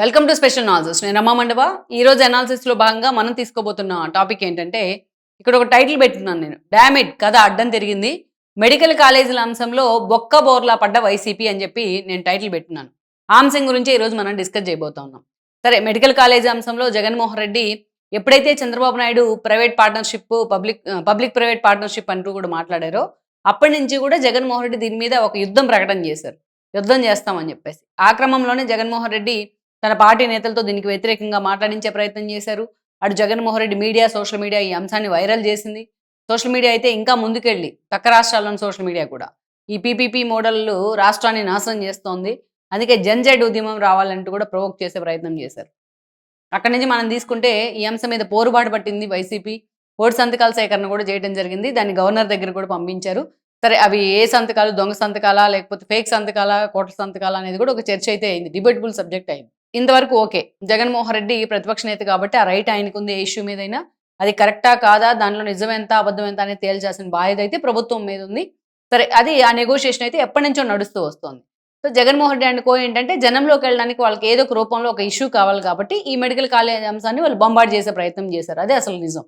Welcome to special analysis నేను రమా మండవ? ఈ రోజు లో భాగంగా మనం తీసుకోబోతున్న టాపిక్ ఏంటంటే ఇక్కడ ఒక టైటిల్ పెట్టున్నాను నేను. డామిడ్ కథ అడ్డం తిరిగింది. మెడికల్ కాలేజీల అంశంలో బొక్క బోర్లా పడ్డ వైసీపీ అని చెప్పి నేను టైటిల్ పెట్టున్నాను. ఆ అంశం గురించి ఈ రోజు మనం డిస్కస్ చేయబోతా ఉన్నాం. సరే మెడికల్ కాలేజీ అంశంలో జగన్మోహన్ రెడ్డి ఎప్పుడైతే Chandrababu Naidu private partnership public public private partnership అంటూ కూడా మాట్లాడారో అప్పటి నుంచి కూడా జగన్మోహన్ రెడ్డి దీని మీద ఒక యుద్ధం ప్రకటన చేశారు. యుద్ధం చేస్తామని చెప్పేసి. ఆ క్రమంలోనే జగన్మోహన్ రెడ్డి తన పార్టీ నేతలతో దీనికి వ్యతిరేకంగా మాట్లాడించే ప్రయత్నం చేశారు. అటు Jaganmohan Reddy media social media ఈ అంశాన్ని వైరల్ చేసింది. సోషల్ మీడియా అయితే ఇంకా ముందుకెళ్ళి పక్క రాష్ట్రాల్లోని సోషల్ మీడియా కూడా. ఈ పీపీపీ మోడళ్ళు రాష్ట్రాన్ని నాశనం చేస్తోంది. అందుకే జన్జెడ్ ఉద్యమం రావాలంటూ కూడా ప్రొవోక్ చేసే ప్రయత్నం చేశారు. అక్కడి నుంచి మనం తీసుకుంటే ఈ అంశం మీద పోరుబాటు పట్టింది వైసీపీ. ఓటు సంతకాల సేకరణ కూడా చేయడం జరిగింది. దాన్ని గవర్నర్ దగ్గర కూడా పంపించారు. సరే అవి ఏ సంతకాలు దొంగ సంతకాలా లేకపోతే ఫేక్ సంతకాలా కోట్ల సంతకాలా అనేది కూడా ఒక చర్చ అయితే అయింది. డిబేటబుల్ సబ్జెక్ట్ అయింది. ఇంతవరకు ఓకే. జగన్మోహన్ రెడ్డి ప్రతిపక్ష నేత కాబట్టి ఆ రైట్ ఆయనకు ఉంది ఏ ఇష్యూ మీదైనా. అది కరెక్టా కాదా? దానిలో నిజం ఎంత అబద్ధం ఎంత అనేది తేల్చాల్సిన బాధ్యత అయితే ప్రభుత్వం మీద ఉంది. సరే అది ఆ నెగోషియేషన్ అయితే ఎప్పటి నుంచో నడుస్తూ వస్తుంది. సో జగన్మోహన్ రెడ్డి అనుకో ఏంటంటే జనంలోకి వెళ్ళడానికి వాళ్ళకి ఏదో ఒక రూపంలో ఒక ఇష్యూ కావాలి కాబట్టి ఈ మెడికల్ కాలేజ్ అంశాన్ని వాళ్ళు బొంబార్డ్ చేసే ప్రయత్నం చేశారు. అదే అసలు నిజం.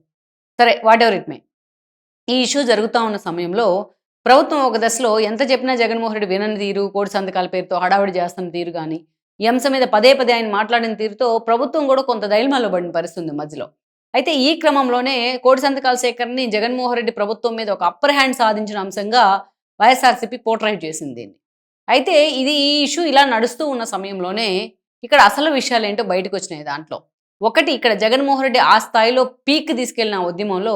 సరే వాట్ ఎవర్ ఇట్ మే ఈ ఇష్యూ జరుగుతూ ఉన్న సమయంలో ప్రభుత్వం ఒక దశలో ఎంత చెప్పినా జగన్మోహన్ రెడ్డి వినని తీరు కోడి సంతకాల పేరుతో హడావిడి చేస్తున్న తీరు కానీ ఈ అంశం మీద పదే పదే ఆయన మాట్లాడిన తీరుతో ప్రభుత్వం కూడా కొంత దైల్మాలో పడిన పరిస్థితి ఉంది మధ్యలో. అయితే ఈ క్రమంలోనే కోడి సంతకాల సేకరణని జగన్మోహన్ రెడ్డి ప్రభుత్వం మీద ఒక అప్పర్ హ్యాండ్ సాధించిన అంశంగా వైఎస్ఆర్సీపీ పోర్ట్రైట్ చేసింది దీన్ని. అయితే ఇది ఈ ఇష్యూ ఇలా నడుస్తూ ఉన్న సమయంలోనే ఇక్కడ అసలు విషయాలు ఏంటో బయటకు వచ్చినాయి దాంట్లో. ఒకటి ఇక్కడ జగన్మోహన్ రెడ్డి ఆ స్థాయిలో పీక్ తీసుకెళ్ళిన ఉద్యమంలో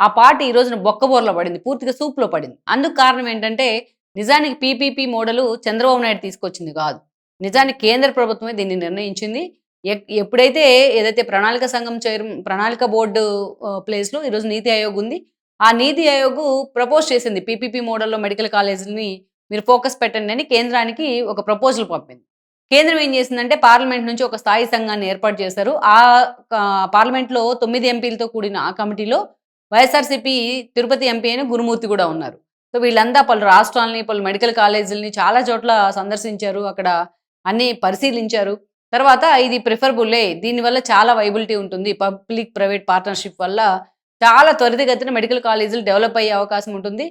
ఆ పార్టీ ఈ రోజున బొక్కబోర్లో పడింది పూర్తిగా సూప్లో పడింది. అందుకు కారణం ఏంటంటే నిజానికి పీపీపీ మోడలు చంద్రబాబు నాయుడు తీసుకొచ్చింది కాదు. నిజానికి కేంద్ర ప్రభుత్వమే దీన్ని నిర్ణయించింది. ఎక్- ఎప్పుడైతే ఏదైతే ప్రణాళిక సంఘం చైర్ ప్రణాళిక బోర్డు ప్లేస్లో ఈరోజు నీతి ఆయోగ్ ఉంది ఆ నీతి ఆయోగ్ ప్రపోజ్ చేసింది పీపీపీ మోడల్లో మెడికల్ కాలేజీని మీరు ఫోకస్ పెట్టండి అని కేంద్రానికి ఒక ప్రపోజల్ పంపింది. కేంద్రం ఏం చేసిందంటే పార్లమెంట్ నుంచి ఒక స్థాయి సంఘాన్ని ఏర్పాటు చేశారు. ఆ ఆ, పార్లమెంట్లో తొమ్మిది ఎంపీలతో కూడిన ఆ కమిటీలో వైఎస్ఆర్సీపీ తిరుపతి ఎంపీ అయిన గురుమూర్తి కూడా ఉన్నారు. సో వీళ్ళంతా పలు రాష్ట్రాలని పలు మెడికల్ కాలేజీలని చాలా చోట్ల సందర్శించారు. అక్కడ అన్ని పరిశీలించారు. తర్వాత ఇది ప్రిఫరబుల్లే దీనివల్ల చాలా వైబిలిటీ ఉంటుంది. పబ్లిక్ ప్రైవేట్ పార్ట్నర్షిప్ వల్ల చాలా త్వరితగతిన మెడికల్ కాలేజీలు డెవలప్ అయ్యే అవకాశం ఉంటుంది.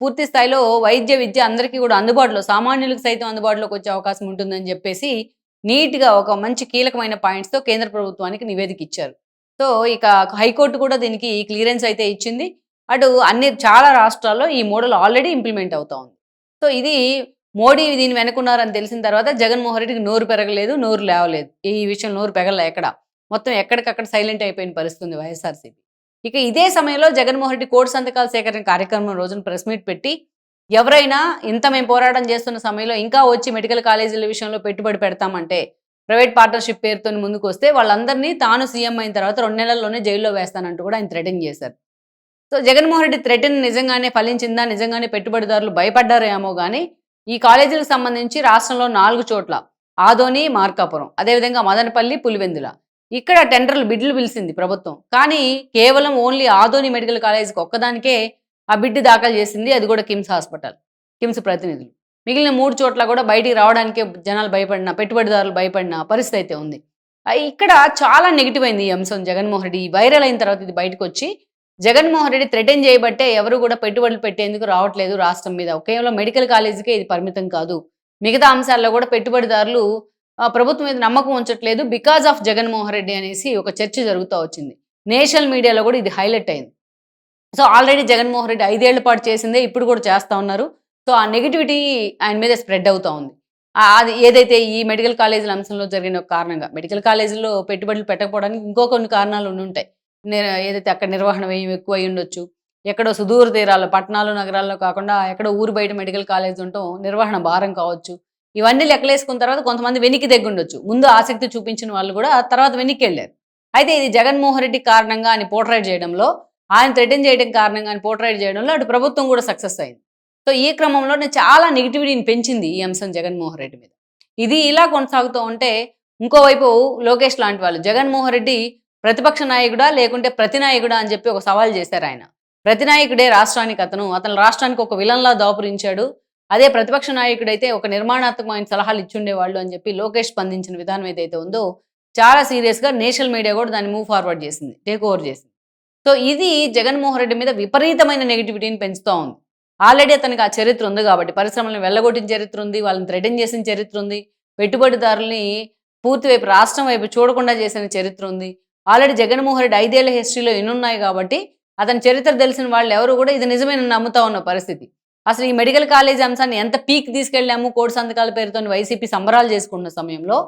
పూర్తి స్థాయిలో వైద్య విద్య అందరికీ కూడా అందుబాటులో సామాన్యులకు సైతం అందుబాటులోకి వచ్చే అవకాశం ఉంటుందని చెప్పేసి నీట్గా ఒక మంచి కీలకమైన పాయింట్స్తో కేంద్ర ప్రభుత్వానికి నివేదిక ఇచ్చారు సో ఇక హైకోర్టు కూడా దీనికి క్లియరెన్స్ అయితే ఇచ్చింది. అటు అన్ని చాలా రాష్ట్రాల్లో ఈ మోడల్ ఆల్రెడీ ఇంప్లిమెంట్ అవుతా ఉంది. సో ఇది మోడీ దీన్ని వెనుకున్నారని తెలిసిన తర్వాత జగన్మోహన్ రెడ్డికి నోరు పెరగలేదు నోరు లేవలేదు. ఈ విషయం నోరు పెరగలే ఎక్కడ? మొత్తం ఎక్కడికక్కడ సైలెంట్ అయిపోయిన పరిస్థితి ఉంది వైఎస్ఆర్సీపీ. ఇక ఇదే సమయంలో జగన్మోహన్ రెడ్డి కోటి సంతకాల సేకరణ కార్యక్రమం రోజున ప్రెస్ మీట్ పెట్టి ఎవరైనా ఇంత మేము పోరాటం చేస్తున్న సమయంలో ఇంకా వచ్చి మెడికల్ కాలేజీల విషయంలో పెట్టుబడి పెడతామంటే ప్రైవేట్ పార్ట్నర్షిప్ పేరుతో ముందుకు వస్తే వాళ్ళందరినీ తాను సీఎం అయిన తర్వాత రెండు నెలల్లోనే జైల్లో వేస్తానంటూ కూడా ఆయన థ్రెటన్ చేశారు. సో జగన్మోహన్ రెడ్డి థ్రెటన్ నిజంగానే ఫలించిందా? నిజంగానే పెట్టుబడిదారులు భయపడ్డారేమో కానీ ఈ కాలేజీలకు సంబంధించి రాష్ట్రంలో నాలుగు చోట్ల. ఆదోని మార్కాపురం. అదేవిధంగా మదనపల్లి పులివెందుల. ఇక్కడ టెండర్లు బిడ్లు పిలిచింది ప్రభుత్వం. కానీ కేవలం ఓన్లీ ఆదోని మెడికల్ కాలేజీకి ఒక్కదానికే ఆ బిడ్డు దాఖలు చేసింది అది కూడా కిమ్స్ హాస్పిటల్ కిమ్స్ ప్రతినిధులు. మిగిలిన మూడు చోట్ల కూడా బయటికి రావడానికే జనాలు భయపడిన పెట్టుబడిదారులు భయపడిన పరిస్థితి అయితే ఉంది. ఇక్కడ చాలా నెగిటివ్ అయింది ఈ అంశం జగన్మోహన్ రెడ్డి. వైరల్ అయిన తర్వాత ఇది బయటకు వచ్చి జగన్మోహన్ రెడ్డి థ్రెటన్ చేయబట్టే ఎవరు కూడా పెట్టుబడులు పెట్టేందుకు రావట్లేదు రాష్ట్రం మీద. కేవలం మెడికల్ కాలేజీకే ఇది పరిమితం కాదు. మిగతా అంశాల్లో కూడా పెట్టుబడిదారులు ప్రభుత్వం మీద నమ్మకం ఉంచట్లేదు బికాజ్ ఆఫ్ జగన్మోహన్ రెడ్డి అనేసి ఒక చర్చ జరుగుతూ వచ్చింది. నేషనల్ మీడియాలో కూడా ఇది హైలైట్ అయింది. సో ఆల్రెడీ జగన్మోహన్ రెడ్డి ఐదేళ్ళ పాటు చేసిందే ఇప్పుడు కూడా చేస్తా ఉన్నారు. సో ఆ నెగిటివిటీ ఆయన మీద స్ప్రెడ్ అవుతా ఉంది. అది ఏదైతే ఈ మెడికల్ కాలేజీల అంశంలో జరిగిన ఒక కారణంగా మెడికల్ కాలేజీలో పెట్టుబడులు పెట్టకపోవడానికి ఇంకో కొన్ని కారణాలు ఉంటాయి ఏదైతే అక్కడ నిర్వహణ వ్యయం ఎక్కువ అయి ఉండొచ్చు ఎక్కడో సుదూర తీరాల్లో పట్టణాలు నగరాల్లో కాకుండా ఎక్కడో ఊరు బయట మెడికల్ కాలేజ్ ఉండటం నిర్వహణ భారం కావచ్చు. ఇవన్నీ లెక్కలేసుకున్న తర్వాత కొంతమంది వెనక్కి దగ్గుండొచ్చు ముందు ఆసక్తి చూపించిన వాళ్ళు కూడా తర్వాత వెనక్కి వెళ్ళారు. అయితే ఇది జగన్మోహన్ రెడ్డి కారణంగా అని పోర్ట్రైట్ చేయడంలో ఆయన థ్రెటన్ చేయడం కారణంగా అని పోర్ట్రైట్ చేయడంలో అటు ప్రభుత్వం కూడా సక్సెస్ అయింది. సో ఈ క్రమంలో నేను చాలా నెగిటివిటీని పెంచింది ఈ అంశం జగన్మోహన్ రెడ్డి మీద. ఇది ఇలా కొనసాగుతూ ఉంటే ఇంకోవైపు లోకేష్ లాంటి వాళ్ళు జగన్మోహన్ రెడ్డి ప్రతిపక్ష నాయకుడా లేకుంటే ప్రతినాయకుడా అని చెప్పి ఒక సవాల్ చేశారు ఆయన. ప్రతినాయకుడే రాష్ట్రానికి అతను. అతను రాష్ట్రానికి ఒక విలన్లా దాపురించాడు. అదే ప్రతిపక్ష నాయకుడైతే ఒక నిర్మాణాత్మకమైన సలహాలు ఇచ్చుండేవాళ్ళు అని చెప్పి లోకేష్ స్పందించిన విధానం ఏదైతే ఉందో చాలా సీరియస్గా నేషనల్ మీడియా కూడా దాన్ని మూవ్ ఫార్వర్డ్ చేసింది టేక్ ఓవర్ చేసింది. సో ఇది జగన్మోహన్ రెడ్డి మీద విపరీతమైన నెగిటివిటీని పెంచుతూ ఉంది. ఆల్రెడీ అతనికి ఆ చరిత్ర ఉంది కాబట్టి పరిశ్రమలను వెళ్ళగొట్టిన చరిత్ర ఉంది వాళ్ళని థ్రెటన్ చేసిన చరిత్ర ఉంది పెట్టుబడిదారుల్ని పూర్తి వైపు రాష్ట్రం వైపు చూడకుండా చేసిన చరిత్ర ఉంది ఆల్రెడీ జగన్మోహన్ రెడ్డి ఐదేళ్ళ హిస్టరీలో ఎన్నున్నాయి కాబట్టి అతని చరిత్ర తెలిసిన వాళ్ళు ఎవరు కూడా ఇది నిజమైన నమ్ముతా ఉన్న పరిస్థితి. అసలు ఈ మెడికల్ కాలేజ్ అంశాన్ని ఎంత పీక్ తీసుకెళ్ళాము కోడి సంతకాల పేరుతో వైసీపీ సంబరాలు చేసుకున్న సమయంలో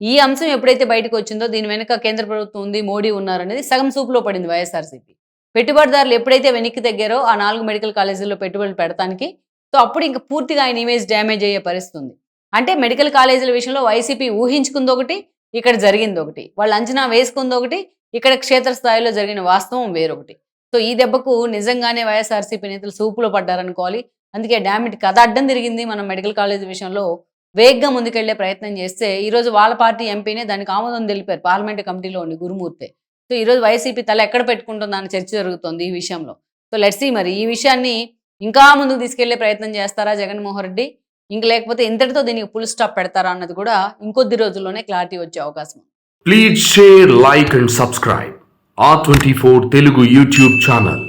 ఈ అంశం ఎప్పుడైతే బయటకు వచ్చిందో దీని వెనుక కేంద్ర ప్రభుత్వం ఉంది మోడీ ఉన్నారనేది సగం సూపులో పడింది వైఎస్ఆర్సీపీ. పెట్టుబడిదారులు ఎప్పుడైతే వెనక్కి తగ్గారో ఆ నాలుగు మెడికల్ కాలేజీల్లో పెట్టుబడులు పెడతానికి సో అప్పుడు ఇంకా పూర్తిగా ఆయన ఇమేజ్ డ్యామేజ్ అయ్యే పరిస్థితి ఉంది. అంటే మెడికల్ కాలేజీల విషయంలో వైసీపీ ఊహించుకుంది ఒకటి ఇక్కడ జరిగింది ఒకటి. వాళ్ళు అంచనా వేసుకుంది ఒకటి. ఇక్కడ క్షేత్రస్థాయిలో జరిగిన వాస్తవం వేరొకటి. సో ఈ దెబ్బకు నిజంగానే వైఎస్ఆర్సీపీ నేతలు సూపులో పడ్డారనుకోవాలి. అందుకే డామిట్ కథ అడ్డం తిరిగింది మనం మెడికల్ కాలేజ్ విషయంలో. వేగ్గా ముందుకెళ్ళే ప్రయత్నం చేస్తే ఈరోజు వాళ్ళ పార్టీ ఎంపీనే దానికి ఆమోదం తెలిపారు పార్లమెంట్ కమిటీలో ఉండి గురుమూర్తే. సో ఈ రోజు వైసీపీ తల ఎక్కడ పెట్టుకుంటుందా అని చర్చ జరుగుతోంది ఈ విషయంలో. సో లెట్సీ మరి ఈ విషయాన్ని ఇంకా ముందుకు తీసుకెళ్ళే ప్రయత్నం చేస్తారా జగన్మోహన్ రెడ్డి? ఇంక లేకపోతే ఇంతటితో దీనికి ఫుల్ స్టాప్ పెడతారా అన్నది కూడా ఇంకొద్ది రోజుల్లోనే క్లారిటీ వచ్చే అవకాశం please share like and subscribe ఆ twenty four Telugu YouTube channel